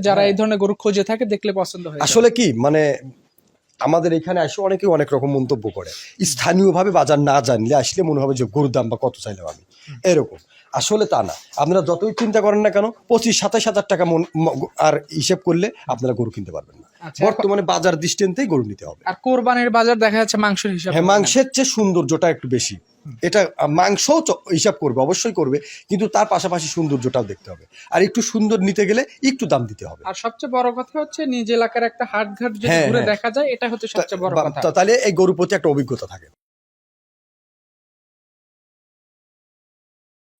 যারা এই ধরনের গরু খোঁজে থাকে দেখলে পছন্দ হয় আসলে কি মানে আমাদের এখানে আসলে অনেকে অনেক রকম মন্তব্য করে। স্থানীয়ভাবে বাজার না জানলে আসলে মনে হবে যে গরুর দাম বা কত চাইলাম আমি। এরকম। আসলে তা না। আপনারা যতই চিন্তা করেন না কেন পঁচিশ সাতাশ হাজার টাকা মন আর হিসেব করলে আপনারা গরু কিনতে পারবেন না। আচ্ছা, বর্তমানে বাজার দৃষ্টান্তেই গরু নিতে হবে। আর কোরবানির বাজার দেখা যাচ্ছে মাংসের হিসাবে হ্যাঁ মাংসের চেয়ে সৌন্দর্যটা একটু বেশি। এটা মাংসও হিসাব করবে অবশ্যই করবে কিন্তু তার পাশাপাশি সৌন্দর্যটাও দেখতে হবে। আর একটু সুন্দর নিতে গেলে একটু দাম দিতে হবে। আর সবচেয়ে বড় কথা হচ্ছে নিজ এলাকার একটা হাট ঘাট যদি হ্যাঁ, ঘুরে হ্যাঁ। দেখা যায় এটা হচ্ছে সবচেয়ে বড় কথা। তাহলে এই গরুর প্রতি একটা অভিজ্ঞতা থাকে।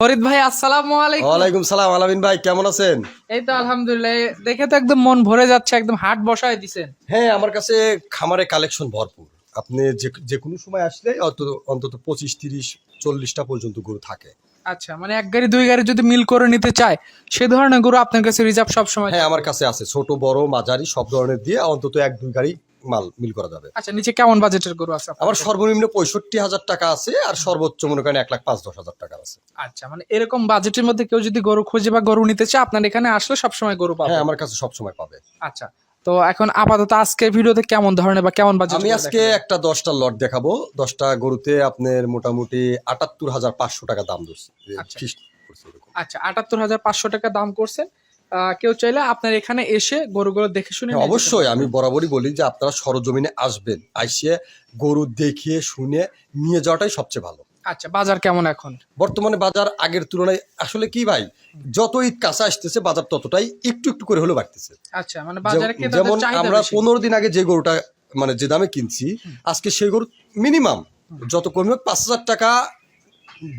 ফরিদ ভাই আসসালামু আলাইকুম। ওয়ালাইকুম সালাম আলামিন ভাই কেমন আছেন? এই তো আলহামদুলিল্লাহ দেখে তো একদম মন ভরে যাচ্ছে একদম হাট বসায় দিছেন। হ্যাঁ আমার কাছে খামারে কালেকশন ভরপুর। আপনি যে যে কোনো সময় আসলে অন্তত পঁচিশ তিরিশ চল্লিশটা পর্যন্ত গরু থাকে। আচ্ছা মানে এক গাড়ি দুই গাড়ি যদি মিল করে নিতে চায় সে ধরনের গরু আপনার কাছে রিজার্ভ সব সময় হ্যাঁ আমার কাছে আছে। ছোট বড় মাঝারি সব ধরনের দিয়ে অন্তত এক দুই গাড়ি মাল মিল করা যাবে। আচ্ছা নিচে কেমন বাজেটের গরু আছে আমার সর্বনিম্ন পঁয়ষট্টি হাজার টাকা আছে আর সর্বোচ্চ মনে করেন এক লাখ পাঁচ দশ হাজার টাকা আছে। আচ্ছা মানে এরকম বাজেটের মধ্যে কেউ যদি গরু খুঁজে বা গরু নিতে চায় আপনার এখানে আসলে সবসময় গরু পাবে? হ্যাঁ আমার কাছে সবসময় পাবে। আচ্ছা তো এখন আপাতত আজকের ভিডিওতে কেমন ধরনের বা কেমন বাজেট আমি আজকে একটা দশটা লট দেখাবো। দশটা গরুতে আপনার মোটামুটি আটাত্তর হাজার পাঁচশো টাকা দাম ধরছে। আচ্ছা। আচ্ছা আটাত্তর হাজার পাঁচশো টাকা দাম করছেন। কেউ চাইলে আপনার এখানে এসে গরুগুলো দেখে শুনে হ্যাঁ, অবশ্যই আমি বরাবরই বলি যে আপনারা সরজমিনে আসবেন আইসে গরু দেখিয়ে শুনে নিয়ে যাওয়াটাই সবচেয়ে ভালো। আচ্ছা বাজার কেমন এখন? বর্তমানে বাজার আগের তুলনায় আসলে কি ভাই যত ঈদ কাছে আসতেছে বাজার ততটাই একটু একটু করে হলেও বাড়তেছে। আচ্ছা মানে বাজারে যেমন আমরা পনেরো দিন আগে যে গরুটা মানে যে দামে কিনছি আজকে সেই গরু মিনিমাম যত কমে হোক পাঁচ হাজার টাকা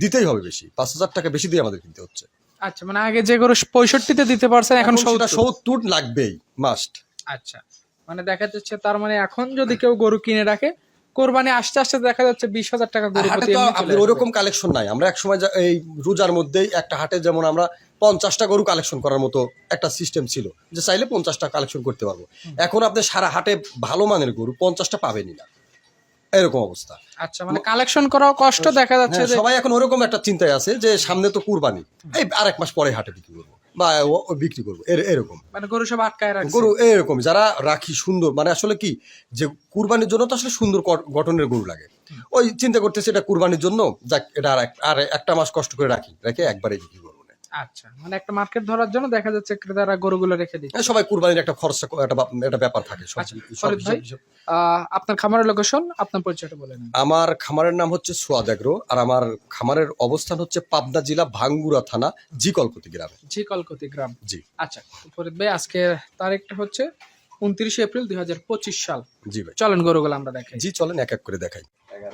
দিতেই হবে বেশি পাঁচ হাজার টাকা বেশি দিয়ে আমাদের কিনতে হচ্ছে। আচ্ছা মানে আগে যে গরু পঁয়ষট্টিতে দিতে পারছেন এখন সত্তর। লাগবেই মাস্ট আচ্ছা মানে দেখা যাচ্ছে তার মানে এখন যদি কেউ গরু কিনে রাখে কোরবানি আসতে আসতে দেখা যাচ্ছে বিশ হাজার টাকা গরু হাটে তো আপনার আসবে। ওরকম কালেকশন নাই। আমরা এক সময় এই রোজার মধ্যেই একটা হাটে যেমন আমরা পঞ্চাশটা গরু কালেকশন করার মতো একটা সিস্টেম ছিল যে চাইলে পঞ্চাশটা কালেকশন করতে পারব। এখন আপনি সারা হাটে ভালো মানের গরু পঞ্চাশটা পাবেনই না। এরকম অবস্থা। আচ্ছা মানে কালেকশন করাও কষ্ট দেখা যাচ্ছে হ্যাঁ, সবাই এখন ওরকম একটা চিন্তায় আছে যে সামনে তো কুরবানি। এই আরেক মাস পরে হাটে বিক্রি করব। বা বিক্রি করব এর- এরকম। মানে গরু সব আটকায় রাখছে। গরু এরকম যারা রাখি সুন্দর মানে আসলে কি যে কুরবানির জন্য তো আসলে সুন্দর গঠনের গরু লাগে। ওই চিন্তা করতেছে এটা কুরবানির জন্য যাক এটা আর এক- আর একটা মাস কষ্ট করে রাখি রেখে একবারে বিক্রি করব। আচ্ছা মানে একটা মার্কেট ধরার জন্য দেখা যাচ্ছে ক্রেতারা গরুগুলো রেখে দিচ্ছে। সবাই কুরবানির একটা খরচা একটা একটা ব্যাপার থাকে আচ্ছা, আপনার খামারের লোকেশন আপনার পরিচয়টা বলে নেন। আমার খামারের নাম হচ্ছে সোয়াদ এগ্রো আর আমার খামারের অবস্থান হচ্ছে পাবনা জেলা ভাঙ্গুরা থানা জি কলকতি গ্রামে। জি কলকতি গ্রাম। জি। আচ্ছা ফরিদ ভাই আজকে তারিখটা হচ্ছে উনত্রিশে এপ্রিল দুই হাজার পঁচিশ সাল। জি ভাই। চলেন গরুগুলো আমরা দেখাই। জি চলেন এক এক করে দেখাই।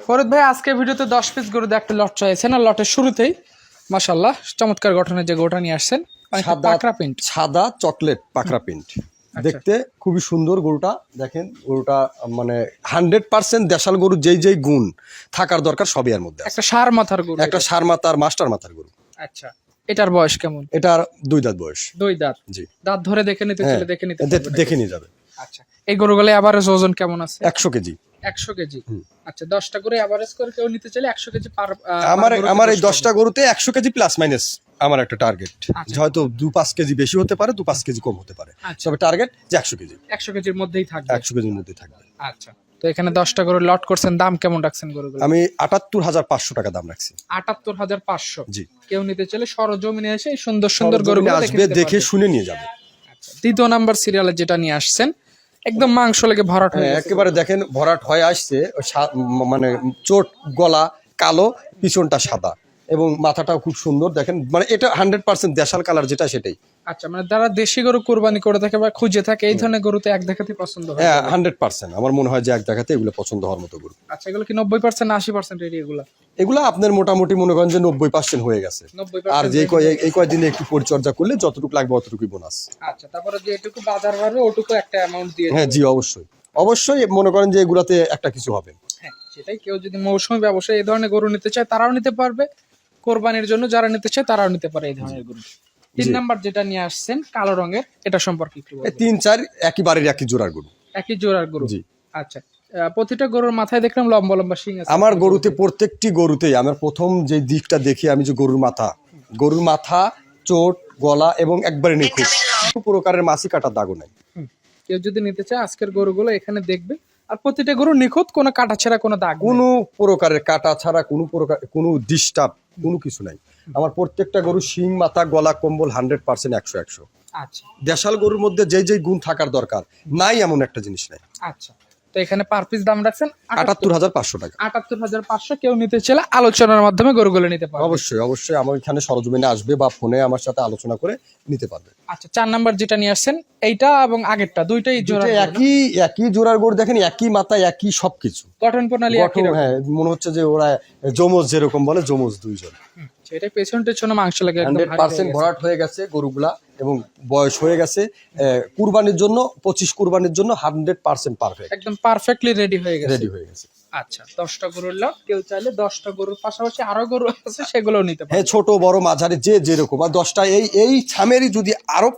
ফরিদ ভাই আজকে ভিডিওতে দশ পিস গরু দিয়ে একটা লট চাইছেন আর লটের শুরুতেই। মাশাল্লাহ চমৎকার গঠনের যে গরুটা নিয়ে আসছেন সাদা পাকড়া প্রিন্ট সাদা চকলেট পাকড়া প্রিন্ট দেখতে খুবই সুন্দর গরুটা দেখেন গরুটা মানে হান্ড্রেড পার্সেন্ট দেশাল গরু যেই যেই গুণ থাকার দরকার সবই এর মধ্যে একটা সার মাথার গরু একটা সার মাথার মাস্টার মাথার গরু। আচ্ছা এটার বয়স কেমন? এটার দুই দাঁত বয়স। দুই দাঁত। জি। দাঁত ধরে দেখে নিতে হ্যাঁ, দেখে নিতে দেখে নিয়ে যাবে। আচ্ছা এই গরুগুলো এভারেজ ওজন কেমন আছে? একশো কেজি। একশো কেজি। আচ্ছা দশটা করে এভারেজ করে কেউ নিতে চাইলে একশো কেজি পার আমার আমার এই দশটা গরুতে একশো কেজি প্লাস মাইনাস আমার একটা টার্গেট আচ্ছা। হয়তো দু পাঁচ কেজি বেশি হতে পারে দু পাঁচ কেজি কম হতে পারে। আচ্ছা। তবে টার্গেট যে একশো কেজি। একশো কেজির মধ্যেই থাকবে। একশো কেজির মধ্যে থাকবে। আচ্ছা। তো এখানে দশটা করে লট করছেন দাম কেমন রাখছেন গরুগুলো? আমি আটাত্তর হাজার পাঁচশো টাকা দাম রাখছি। আটাত্তর হাজার পাঁচশো। জি। কেউ নিতে চাইলে সরজমিনে এসে সুন্দর সুন্দর গরুগুলো আসবে দেখে শুনে নিয়ে যাবে। আচ্ছা, দ্বিতীয় নাম্বার সিরিয়ালে যেটা নিয়ে আসছেন একদম মাংস লেগে ভরাট হয়ে হ্যাঁ, একেবারে দেখেন ভরাট হয়ে আসছে মানে চোট গলা কালো পিছনটা সাদা এবং মাথাটাও খুব সুন্দর। দেখেন মানে এটা হান্ড্রেড পার্সেন্ট দেশাল কালার যেটা সেটাই। আচ্ছা মানে যারা দেশি গরু কোরবানি করে থাকে বা খুঁজে থাকে এই ধরনের গরুতে এক দেখাতে পছন্দ হয় হ্যাঁ হান্ড্রেড পার্সেন্ট আমার মনে হয় যে এক দেখাতে এগুলো পছন্দ হওয়ার মতো গরু। আচ্ছা এগুলো কি নব্বই পার্সেন্ট আশি পার্সেন্ট এরিয়াগুলো এগুলো? আপনার মোটামুটি মনে করেন যে নব্বই পার্সেন্ট হয়ে গেছে। আর যে কয় এই কয়দিনে একটু পরিচর্যা করলে যতটুকু লাগবে অতটুকুই বোনাস আচ্ছা তারপরে যেটুকু বাজার বাড়বে ওটুকু একটা অ্যামাউন্ট দিয়ে হ্যাঁ জি অবশ্যই। অবশ্যই মনে করেন যে এগুলাতে একটা কিছু হবে। হ্যাঁ সেটাই কেউ যদি মৌসুমী ব্যবসায় এই ধরনের গরু নিতে চায় তারাও নিতে পারবে। কোরবানির জন্য যারা নিতে চায় তারাও নিতে পারে এই ধরনের গরু। তিন নাম্বার যেটা নিয়ে আসছেন কালো রঙের এটা সম্পর্কে একটু। তিন চার একই বাড়ির একই জোড়ার গরু। একই জোড়ার গরু? জি। আচ্ছা। প্রতিটা গরুর মাথায় দেখলাম লম্বা লম্বা শিং আছে। আমার গরুতে প্রত্যেকটি গরুতেই আমার প্রথম যে দিকটা দেখি আমি যে গরুর মাথা। গরুর মাথা চোট গলা এবং একবারে নিখুঁত। কোনো প্রকারের মাছি কাটার দাগও নাই। কেউ যদি নিতে চায় আজকের গরুগুলো এখানে দেখবে। আর প্রতিটা গরু নিখুঁত কোনো কাটা ছেঁড়া কোনো দাগ কোনো প্রকারের কাটা ছাড়া কোনো প্রকার কোনো ডিস্টার্ব কোনো কিছু নাই। আমার প্রত্যেকটা গরু শিং মাথা গলা কম্বল হান্ড্রেড পার্সেন্ট একশো একশো। আচ্ছা। দেশাল গরুর মধ্যে যেই যেই গুণ থাকার দরকার নাই এমন একটা জিনিস নাই। আচ্ছা। তো এখানে পার পিস দাম রাখছেন? আটাত্তর হাজার পাঁচশো টাকা। আটাত্তর হাজার পাঁচশো কেউ নিতে চাইলে আলোচনার মাধ্যমে গরুগুলো নিতে পারবে। অবশ্যই অবশ্যই। আমার এখানে সরজমিনে আসবে বা ফোনে আমার সাথে আলোচনা করে নিতে পারবে। আচ্ছা চার নাম্বার যেটা নিয়ে আসছেন এইটা এবং আগেরটা দুইটাই জোড়া একই একই জোড়ার গরু দেখেন একই মাথা একই সবকিছু। গঠন প্রণালী একই হ্যাঁ মনে হচ্ছে যে ওরা জমজ যেরকম বলে জমজ দুইজন। হুম, সেটা পেছন টেছন মাংস লাগে হান্ড্রেড পার্সেন্ট ভরাট হয়ে গেছে গরুগুলা এবং বয়স হয়ে গেছে। কুরবানির জন্য পঁচিশ কুরবানির জন্য হান্ড্রেড পার্সেন্ট পারফেক্ট একদম পারফেক্টলি রেডি হয়ে গেছে। রেডি হয়ে গেছে। আচ্ছা দশটা গরুর কেউ চাইলে দশটা গরুর পাশাপাশি আরও গরু আছে সেগুলো নিতে পারে হ্যাঁ ছোট বড় মাঝারি যে যেরকম। আর দশটা এই এই ছামেরই যদি আরও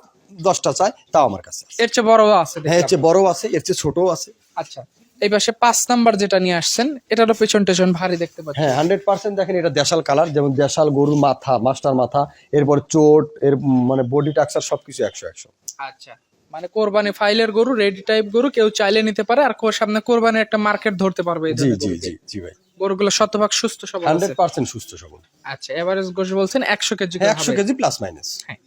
দশটা চায় তাও আমার কাছে এর চেয়ে বড় আছে হ্যাঁ এর চেয়ে বড় আছে এর চেয়ে ছোটও আছে। আচ্ছা এই পাশে পাঁচ নাম্বার যেটা নিয়ে আসছেন এটারও পেছন টেছন ভারী দেখতে পাচ্ছি। হ্যাঁ হান্ড্রেড পার্সেন্ট দেখেন এটা দেশাল কালার যেমন দেশাল গরুর মাথা মাস্টার মাথা এরপর চোট এর মানে বডি টাক্সার সবকিছু একশো একশো। আচ্ছা মানে কোরবানি ফাইলের গরু রেডি টাইপ গরু কেউ চাইলে নিতে পারে আর সামনে কোরবানির একটা মার্কেট ধরতে পারবে জি জি জি জি ভাই। গরুগুলো শতভাগ সুস্থ সবল আছে। হান্ড্রেড পার্সেন্ট সুস্থ সবল। আচ্ছা এভারেজ গোশ বলছেন একশো কেজি করে একশো হবে। কেজি প্লাস মাইনাস হ্যাঁ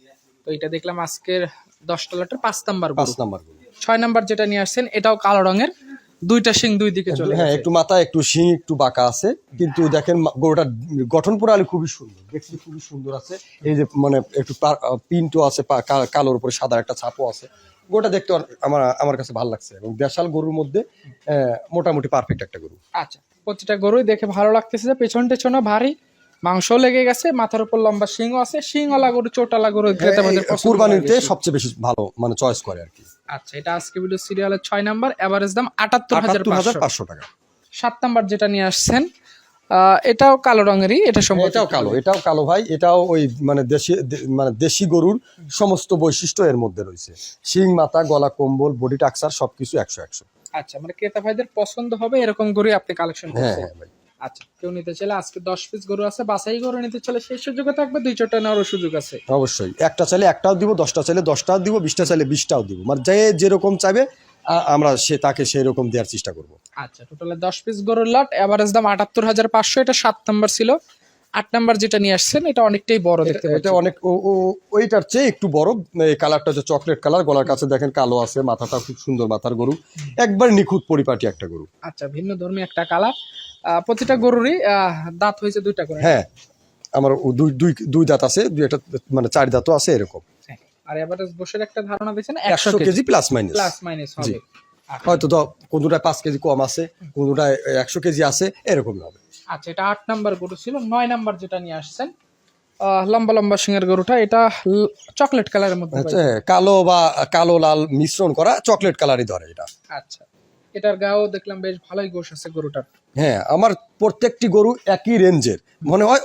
তো এটা দেখলাম আজকের দশটা লটের পাঁচ নাম্বার পাঁচ নাম্বার গরু। ছয় নাম্বার যেটা নিয়ে আসছেন এটাও কালো রঙের। দুইটা শিং দুই দিকে চলে হ্যাঁ একটু মাথা একটু শিং একটু বাঁকা আছে। কিন্তু দেখেন গরুটা গরুটার গঠন প্রণালী খুবই সুন্দর। দেখছি খুবই সুন্দর আছে। এই যে মানে একটু পিনটো আছে কালোর উপরে সাদা একটা ছাপও আছে। গোটা দেখতে আমার আমার কাছে ভালো লাগছে। এবং দেশাল গরুর মধ্যে মোটামুটি পারফেক্ট একটা গরু। আচ্ছা প্রতিটা গরুই দেখে ভালো লাগতেছে যে পেছন টেছনও ভারী মাংস লেগে গেছে মাথার উপর লম্বা শিং আছে শিংওয়ালা গরু চোটালা গরু ক্রেতাদের কুরবানিতে সবচেয়ে বেশি ভালো মানে চয়েস করে আর কি। আচ্ছা এটা আজকে ভিডিও সিরিয়ালের ছয় নাম্বার এভারেজ দাম আটাত্তর হাজার আটাত্তর হাজার পাঁচশো। পাঁচশো টাকা। সাত নাম্বার যেটা নিয়ে আসছেন এটাও কালো রঙেরই এটা সম্পর্কে এটাও কালো এটাও কালো ভাই এটাও ওই মানে দেশি মানে দেশি গরুর সমস্ত বৈশিষ্ট্য এর মধ্যে রয়েছে। শিং মাথা গলা কম্বল বডি টাক্সার সবকিছু একশো একশো। আচ্ছা মানে ক্রেতা ভাইদের পছন্দ হবে এরকম গরুই আপনি কালেকশন হ্যাঁ করছেন। হ্যাঁ ভাই। আচ্ছা কেউ নিতে চাইলে আজকে দশ পিস গরু আছে বাছাই গরু নিতে চাইলে সেই সুযোগ থাকবে দুই চারটা নেওয়ারও সুযোগ আছে। অবশ্যই। একটা চাইলে একটাও দিব দশটা চাইলে দশটাও দিব বিশটা চাইলে বিশটাও দিব। মানে যে যেরকম চাইবে আমরা সে তাকে সেই রকম দেওয়ার চেষ্টা করব। আচ্ছা টোটালে দশ পিস গরুর লট এভারেজ দাম আটাত্তর হাজার পাঁচশো এটা সাত নাম্বার ছিল। আট নাম্বার যেটা নিয়ে আসছেন এটা অনেকটাই বড় দেখতে এটা অনেক ওইটার চেয়ে একটু বড় এই কালারটা হচ্ছে চকলেট কালার গলার কাছে দেখেন কালো আছে মাথাটা খুব সুন্দর মাথার গরু। একবার নিখুঁত পরিপাটি একটা গরু। আচ্ছা ভিন্ন ধর্মী একটা কালার। প্রতিটা গরুরই দাঁত হয়েছে দুইটা করে। হ্যাঁ আমার দুই দুই দুই দাঁত আছে দুই একটা মানে চার দাঁতও আছে এরকম। হ্যাঁ। আর এভারেজ বসের একটা ধারণা দিচ্ছেন একশো KG. Plus minus plus minus হবে। হয়তো তো কোনটায় পাঁচ কেজি কম আছে কোনটায় একশো কেজি আছে এরকম হবে। আচ্ছা এটা আট নাম্বার গরু ছিল নয় নাম্বার যেটা নিয়ে আসছেন লম্বা লম্বা সিংয়ের গরুটা এটা চকলেট কালারের মধ্যে আচ্ছা, কালো বা কালো লাল মিশ্রণ করা চকলেট কালারই ধরে এটা। আচ্ছা এটার গাও দেখলাম বেশ ভালোই গোশ আছে গরুটার। হ্যাঁ আমার প্রত্যেকটি গরু একই রেঞ্জের। মনে হয়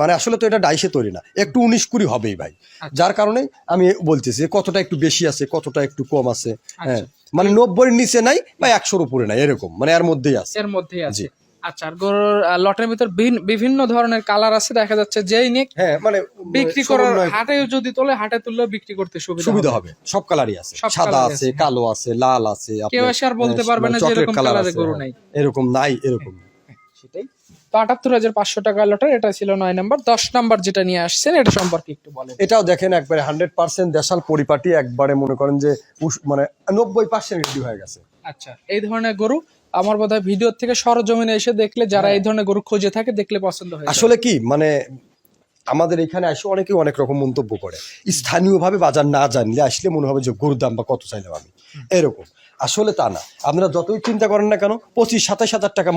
মানে আসলে তো এটা ডাইসে তৈরি না একটু উনিশ কুড়ি হবেই ভাই। আচ্ছা। যার কারণে আমি বলতেছি যে কতটা একটু বেশি আছে কতটা একটু কম আছে হ্যাঁ। আচ্ছা। মানে নব্বইয়ের নিচে নাই বা একশোর উপরে নাই এরকম মানে এর মধ্যেই আছে। এর মধ্যেই আছে। আচ্ছা আর গরুর লটের ভিতর বিভিন্ন ধরনের কালার আছে দেখা যাচ্ছে যেই নিয়ে হ্যাঁ মানে বিক্রি করার হাটে যদি তোলে হাটে তুললেও বিক্রি করতে সুবিধা সুবিধা হবে। সব কালারই আছে। সাদা আছে কালো আছে লাল আছে কেউ এসে আর বলতে পারবে না যে এরকম কালার গরু। নাই। এরকম নাই এরকম সেটাই। তো আটাত্তর হাজার পাঁচশো টাকা লটার এটা ছিল নয় নাম্বার। দশ নাম্বার যেটা নিয়ে আসছেন এটা সম্পর্কে একটু বলেন। এটাও দেখেন একবারে হান্ড্রেড পার্সেন্ট দেশাল পরিপাটি একবারে মনে করেন যে মানে নব্বই পার্সেন্ট রেডি হয়ে গেছে। আচ্ছা এই ধরনের গরু আমার বোধ হয় ভিডিও থেকে সরজমিনে এসে দেখলে যারা এই ধরনের গরু খুঁজে থাকে দেখলে পছন্দ হয় আসলে কি মানে আমাদের এখানে আসে অনেকে অনেক রকম মন্তব্য করে। স্থানীয়ভাবে বাজার না জানলে আসলে মনে হবে যে গরুর দাম বা কত চাইলাম আমি। এরকম। আসলে তা না। আপনারা যতই চিন্তা করেন না কেন পঁচিশ সাতাশ হাজার টাকা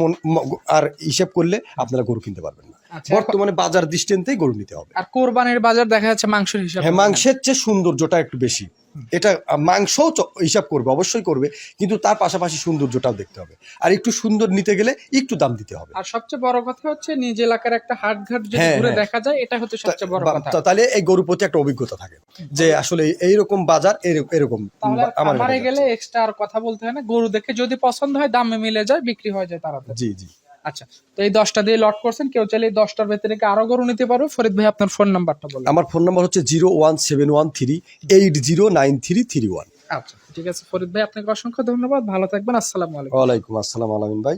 আর হিসেব করলে আপনারা গরু কিনতে পারবেন না। আচ্ছা বর্তমানে বাজার দৃষ্টান্তেই গরু নিতে হবে। আর কোরবানির বাজার দেখা যাচ্ছে মাংসের হিসাবে হ্যাঁ মাংসের চেয়ে সৌন্দর্যটা একটু বেশি। এটা মাংসও হিসাব করবে অবশ্যই করবে কিন্তু তার পাশাপাশি সৌন্দর্যটাও দেখতে হবে। আর একটু সুন্দর নিতে গেলে একটু দাম দিতে হবে। আর সবচেয়ে বড় কথা হচ্ছে নিজ এলাকার একটা হাট ঘাট যদি হ্যাঁ, ঘুরে হ্যাঁ। দেখা যায় এটা হচ্ছে সবচেয়ে বড় কথা। তাহলে এই গরুর প্রতি একটা অভিজ্ঞতা থাকে যে আসলে এইরকম বাজার এরকম আমার গেলে এক্সট্রা আর কথা বলতে হয় না গরু দেখে যদি পছন্দ হয় দামে মিলে যায় বিক্রি হয়ে যায় তাড়াতাড়ি জি জি। আচ্ছা তো এই দশটা দিয়ে লট করছেন কেউ চাইলে এই দশটার ভেতরে আরও গরু নিতে পারো। ফরিদ ভাই আপনার ফোন নাম্বারটা বলুন। আমার ফোন নাম্বার হচ্ছে zero one seven one three eight zero nine three three one আচ্ছা ঠিক আছে ফরিদ ভাই আপনাকে অসংখ্য ধন্যবাদ ভালো থাকবেন আসসালামু আলাইকুম। ওয়ালাইকুম আসসালাম আলামিন ভাই।